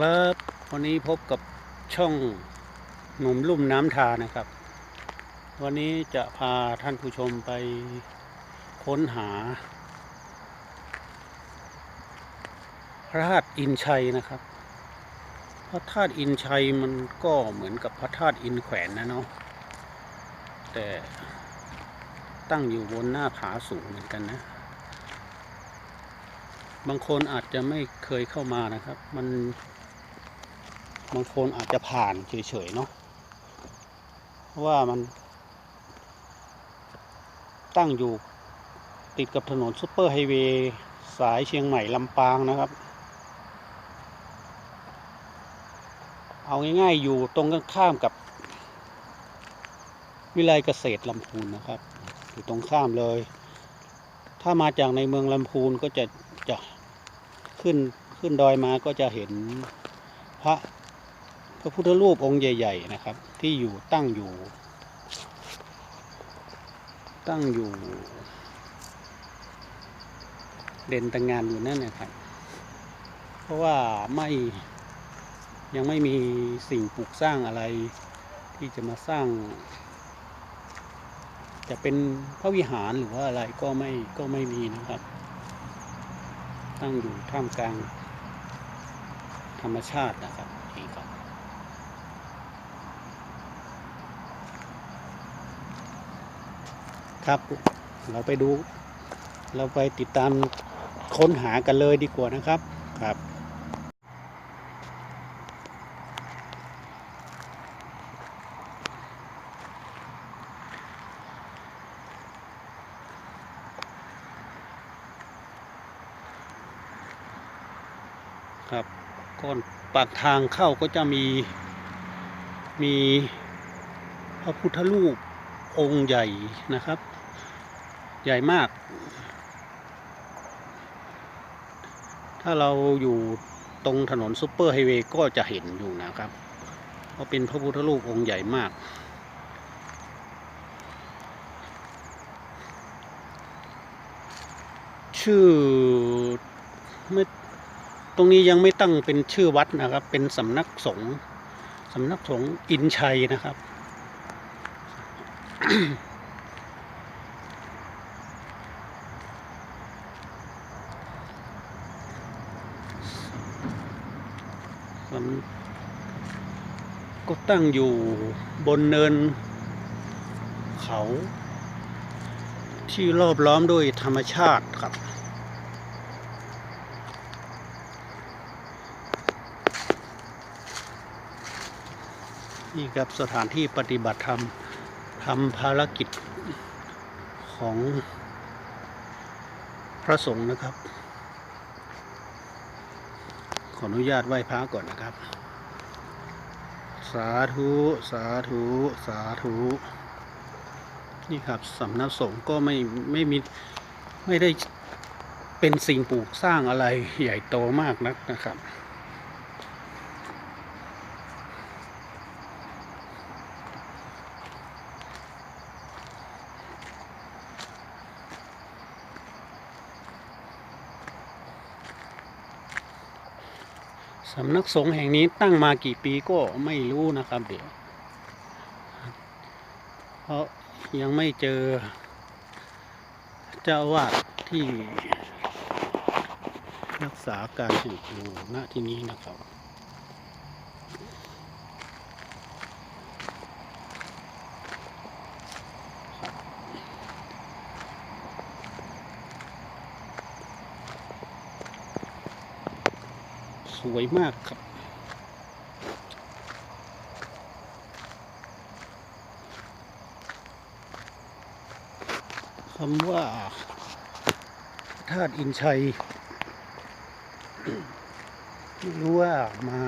ครับวันนี้พบกับช่องหนุ่มลุ่มน้ำทานะครับ วันนี้จะพาท่านผู้ชมไปค้นหา พระธาตุอินชัยนะครับ พระธาตุอินชัยมันก็เหมือนกับพระธาตุอินแขวนนะเนาะแต่ตั้งอยู่บนหน้าผาสูงเหมือนกันนะบางคนอาจจะไม่เคยเข้ามานะครับ มัน บางคนอาจจะผ่านเฉยๆเนาะเพราะว่ามัน ตั้งอยู่ติดกับถนนซุปเปอร์ไฮเวย์สายเชียงใหม่ลำปางนะครับ เอาง่ายๆอยู่ตรงกันข้ามกับ วิไลเกษตรลำพูนนะครับ อยู่ตรงข้ามเลย ถ้ามาจากในเมืองลำพูนก็จะจะขึ้นขึ้นดอยมาก็จะเห็นพระ พระพุทธรูปองค์ใหญ่ ๆ นะครับ ที่อยู่ตั้งอยู่ ตั้งอยู่ เด่นตะงานอยู่นั่นนะครับ เพราะว่าไม่ยังไม่มีสิ่งปลูกสร้างอะไร ที่จะมาสร้าง จะเป็นพระวิหารหรือว่าอะไรก็ไม่ก็ไม่มีนะครับ ตั้งอยู่ท่ามกลางธรรมชาตินะครับ ครับ เราไปดู เราไปติดตามค้นหากันเลยดีกว่านะครับครับครับก่อนปากทางเข้าก็จะมีมีพระพุทธรูปองค์ใหญ่นะครับ ใหญ่มาก ถ้าเราอยู่ตรงถนนซุปเปอร์ไฮเวย์ก็จะเห็นอยู่นะครับ เพราะเป็นพระพุทธรูปองค์ใหญ่มาก ชื่อไม่ตรงนี้ยังไม่ตั้งเป็นชื่อวัดนะครับ เป็นสำนักสงฆ์สำนักสงฆ์อินชัยนะครับ สำก็ตั้งอยู่บนเนินเขา ที่รอบล้อมด้วยธรรมชาติครับ นี่ครับสถานที่ปฏิบัติธรรมทำภารกิจของพระสงฆ์นะครับ ออนุญาตไหว้พระก่อนนะครับ สาธุ สาธุ สาธุ นี่ครับสำนักสงฆ์ก็ไม่ไม่มีไม่ได้เป็นสิ่งปลูกสร้างอะไรใหญ่โตมากนักนะครับ สำนักสงฆ์แห่งนี้ตั้งมากี่ปีก็ไม่รู้นะครับ เดี๋ยว เพราะยังไม่เจอ เจ้าวาดที่รักษาการอยู่ณที่นี้นะครับ วยมากครับ คำว่าธาตุอินชัย ไม่รู้ว่ามา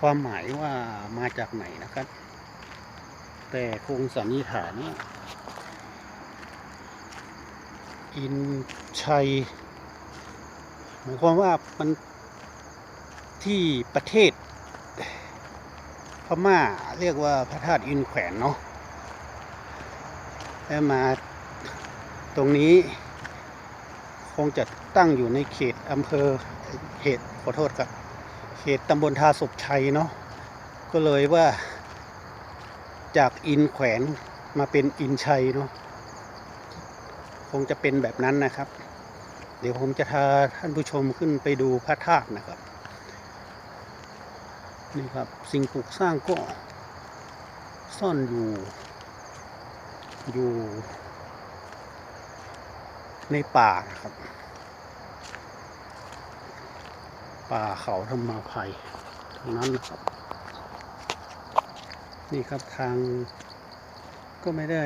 ความหมายว่ามาจากไหนนะครับ แต่คงสันนิษฐานว่าอินชัยหมายความว่ามัน ที่ประเทศ พม่าเรียกว่าพระธาตุอินแขวนเนาะแล้วมาตรงนี้ คงจะตั้งอยู่ในเขตอำเภอเขตขอโทษครับเขตตำบลทาศพชัยเนาะก็เลยว่าจากอินแขวนมาเป็นอินชัยเนาะคงจะเป็นแบบนั้นนะครับ เดี๋ยวผมจะพาท่านผู้ชมขึ้นไปดูพระธาตุนะครับ นี่ครับสิ่งปลูกสร้างก็ซ่อนอยู่ อยู่ในป่านะครับ ป่าเขาธรรมาภัยทั้งนั้นนะครับ นี่ครับทางก็ไม่ได้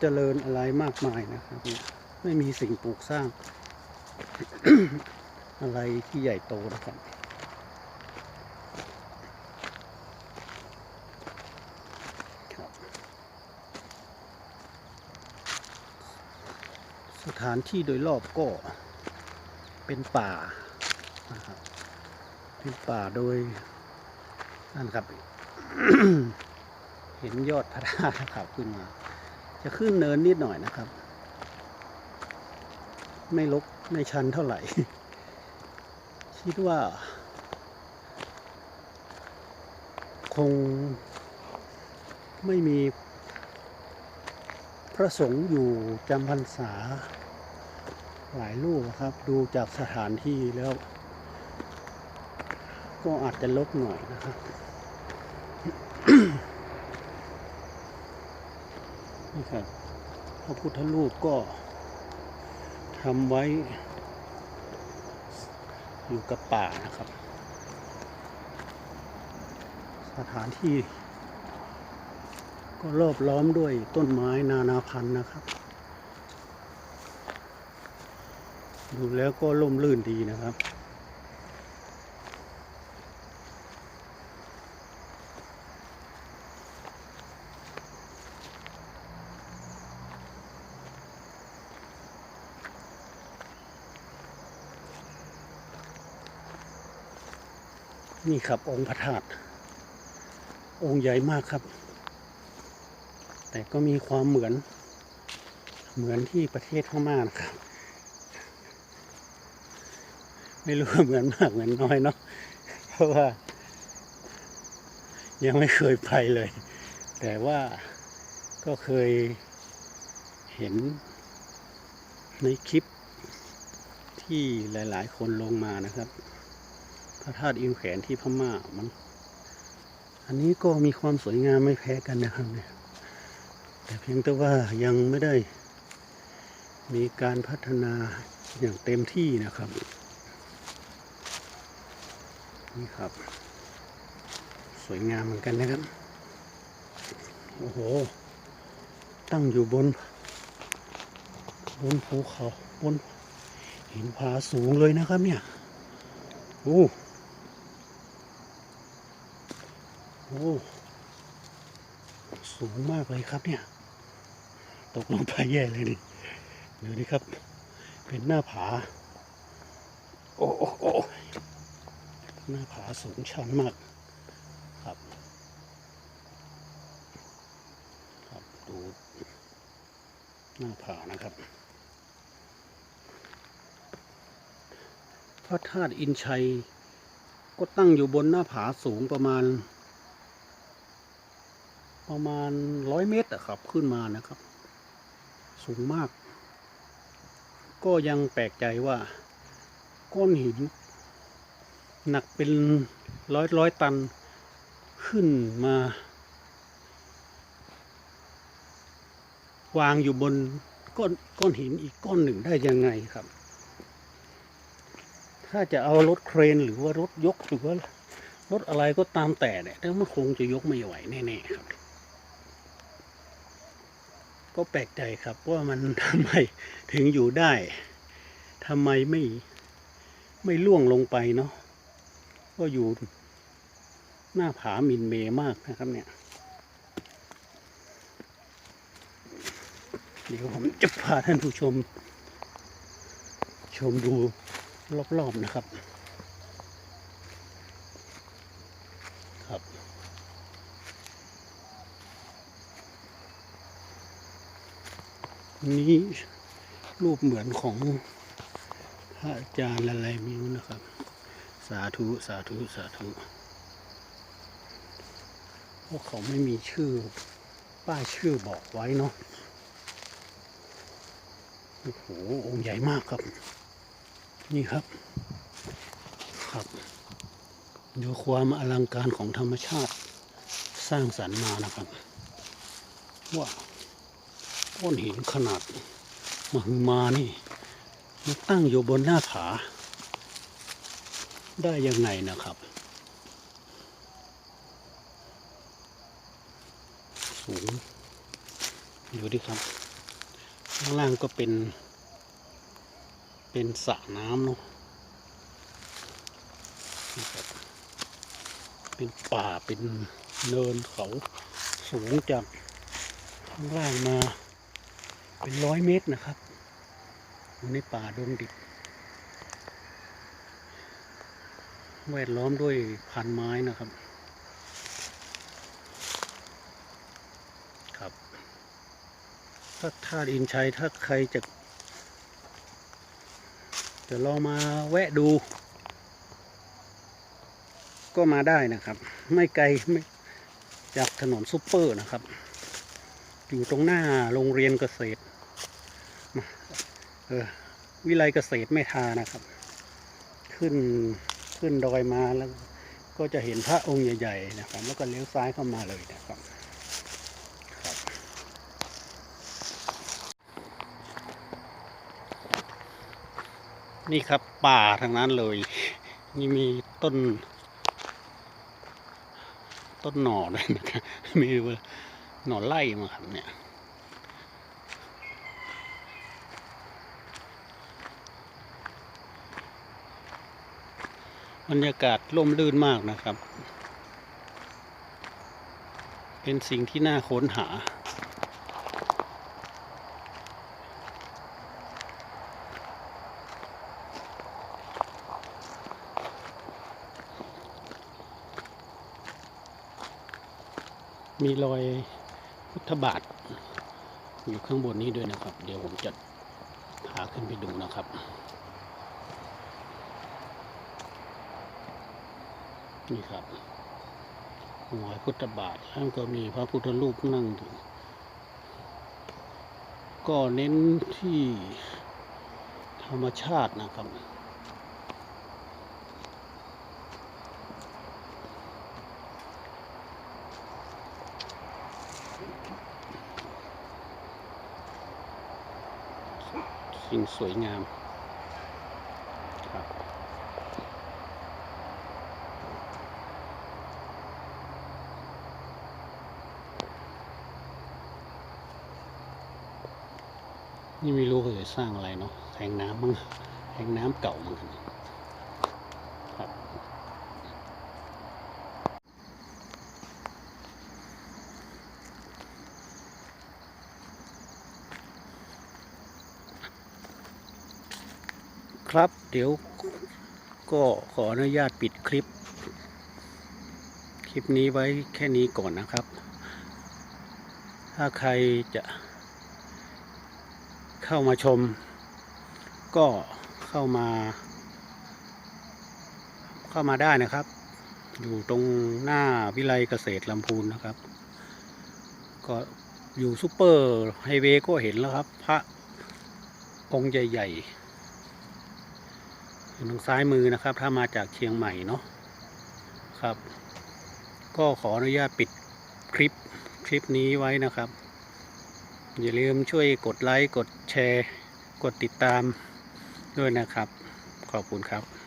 เจริญอะไรมากมายนะครับ ไม่มีสิ่งปลูกสร้าง อะไรที่ใหญ่โตนะครับสถานที่โดยรอบก็เป็นป่านะครับเป็นป่าโดยนั่นครับ เห็นยอดพระธาตุนะครับขึ้นมา จะขึ้นเนินนิดหน่อยนะครับ ไม่ลกไม่ชันเท่าไหร่ คิดว่า คงไม่มีพระสงฆ์อยู่จำพรรษาหลายรูปครับ ดูจากสถานที่แล้ว ก็อาจจะลบหน่อยนะครับ นี่ครับพระพุทธรูปก็ทำไว้ อยู่กับป่านะครับ สถานที่ ก็รอบล้อมด้วยต้นไม้นานาพันธุ์นะครับ ดูแล้วก็ร่มรื่นดีนะครับ นี่ครับองค์พระธาตุองค์ใหญ่มากครับ แต่ก็มีความเหมือนเหมือนที่ประเทศพม่านะครับ ไม่รู้เหมือนมากเหมือนน้อยเนาะเพราะว่า ยังไม่เคยไปเลย แต่ว่าก็เคยเห็นในคลิปที่หลาย ๆ คนลงมานะครับ ระธาตุอินแขนที่พม่ามัน อันนี้ก็มีความสวยงามไม่แพ้กันนะครับเนี่ยแต่เพียงแต่ว่ายังไม่ได้ มีการพัฒนาอย่างเต็มที่นะครับ นี่ครับ สวยงามเหมือนกันนะครับ โอ้โห ตั้งอยู่บน บนภูเขาบนหินผาสูงเลยนะครับเนี่ย โอ้ โอ้สูงมากเลยครับเนี่ย ตกลงไปแย่เลยดิดูดิครับ เป็นหน้าผา โอ้โอ้โอ้หน้าผาสูงชันมากครับ ครับดูหน้าผานะครับพระธาตุอินชัย ก็ตั้งอยู่บนหน้าผาสูงประมาณ ประมาณร้อยเมตรอะครับขึ้นมานะครับ สูงมาก ก็ยังแปลกใจว่า ก้อนหิน หนักเป็นร้อยร้อยตันขึ้นมา วางอยู่บนก้อนก้อนหินอีกก้อนหนึ่งได้ยังไงครับ ถ้าจะเอารถเครนหรือว่ารถยกหรือว่ารถอะไรก็ตามแต่เนี่ยมันคงจะยกไม่ไหวแน่ๆครับ ก็แปลกใจครับว่ามันทำไมถึงอยู่ได้ทำไมไม่ไม่ล่วงลงไปเนาะก็อยู่หน้าผามินเมมากนะครับเนี่ยเดี๋ยวผมจะพาท่านผู้ชม ชมดูรอบๆนะครับ นี้รูปเหมือนของพระอาจารย์อะไรไมีนะครับ สาธุสาธุสาธุเพราะเขาไม่มีชื่อ ป้ายชื่อบอกไว้เนาะโอ้โหองค์ใหญ่มากครับ นี่ครับ ครับดูความอลังการของธรรมชาติสร้างสรรค์มานะครับว่า ก้อนหินขนาดมหึมานี่มันตั้งอยู่บนหน้าผา ได้ยังไงนะครับ สูงดูดิครับ ข้างล่างก็เป็น เป็นสระน้ำเนาะเป็นป่าเป็นเนินเขาสูงจากข้างล่างมา เป็นร้อยเมตรนะครับอยู่ในป่าดงดิบแวดล้อมด้วยพันไม้นะครับ ครับ ถ้าท่าดินชัยถ้าใครจะ จะลองมาแวะดู ก็มาได้นะครับ ไม่ไกลไม่จากถนนซุปเปอร์นะครับ อยู่ตรงหน้าโรงเรียนเกษตร วิไลเกษตรไม่ทานะครับ ขึ้นขึ้นดอยมาแล้วก็จะเห็นพระองค์ใหญ่ ๆ นะครับ แล้วก็เลี้ยวซ้ายเข้ามาเลยนะครับนี่ครับป่าทางนั้นเลย นี่มีต้น ต้นหน่อด้วยนะครับมีหน่อไล่มาครับเนี่ย บรรยากาศร่มรื่นมากนะครับ เป็นสิ่งที่น่าค้นหา มีรอยพุทธบาท อยู่ข้างบนนี้ด้วยนะครับ เดี๋ยวผมจะพาขึ้นไปดูนะครับ นี่ครับรอยพุทธบาทแล้วก็มีพระพุทธรูปนั่งอยู่ ก็เน้นที่ธรรมชาตินะครับสิ่งสวยงามครับ นี่ไม่รู้เขาจะ สร้างอะไรเนาะแทงน้ำมั้งแทงน้ำเก่ามั้งครับครับเดี๋ยวก็ขออนุญาตปิดคลิป คลิปนี้ไว้แค่นี้ก่อนนะครับ ถ้าใครจะ เข้ามาชม ก็เข้ามา เข้ามาได้นะครับ อยู่ตรงหน้าวิไลเกษตรลำพูนนะครับ ก็อยู่ซูเปอร์ไฮเวย์ก็เห็นแล้วครับ พระองค์ใหญ่ๆอยู่ทางซ้ายมือนะครับ ถ้ามาจากเชียงใหม่เนาะครับ ก็ขออนุญาตปิดคลิปคลิปนี้ไว้นะครับ อย่าลืมช่วยกดไลค์ กดแชร์ กดติดตามด้วยนะครับ ขอบคุณครับ